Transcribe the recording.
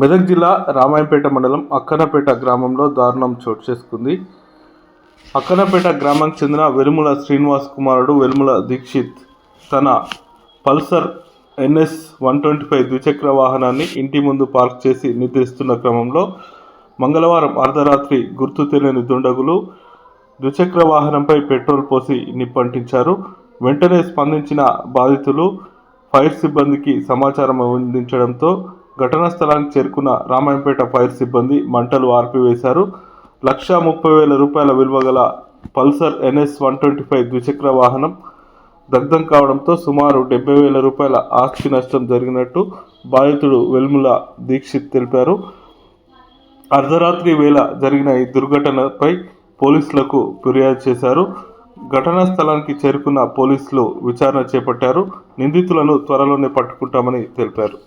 మెదక్ జిల్లా రామాయంపేట మండలం అక్కనపేట గ్రామంలో దారుణం చోటు చేసుకుంది. అక్కనపేట గ్రామానికి చెందిన వెలుముల శ్రీనివాస్ కుమారుడు వెలుముల దీక్షిత్ తన Pulsar NS one twenty five ద్విచక్ర వాహనాన్ని ఇంటి ముందు పార్క్ చేసి నిద్రిస్తున్న క్రమంలో మంగళవారం అర్ధరాత్రి గుర్తు తెలియని దుండగులు ద్విచక్ర వాహనంపై పెట్రోల్ పోసి నిప్పంటించారు. వెంటనే స్పందించిన బాధితులు ఫైర్ సిబ్బందికి సమాచారం అందించడంతో ఘటనా స్థలానికి చేరుకున్న రామాయంపేట ఫైర్ సిబ్బంది మంటలు ఆర్పివేశారు. లక్షా ముప్పై వేల రూపాయల విలువ గల Pulsar NS one twenty five ద్విచక్ర వాహనం దగ్ధం కావడంతో సుమారు డెబ్బై వేల రూపాయల ఆస్తి నష్టం జరిగినట్టు బాధితుడు వెల్ముల దీక్షిత్ తెలిపారు. అర్ధరాత్రి వేళ జరిగిన ఈ దుర్ఘటనపై పోలీసులకు ఫిర్యాదు చేశారు. ఘటనా స్థలానికి చేరుకున్న పోలీసులు విచారణ చేపట్టారు. నిందితులను త్వరలోనే పట్టుకుంటామని తెలిపారు.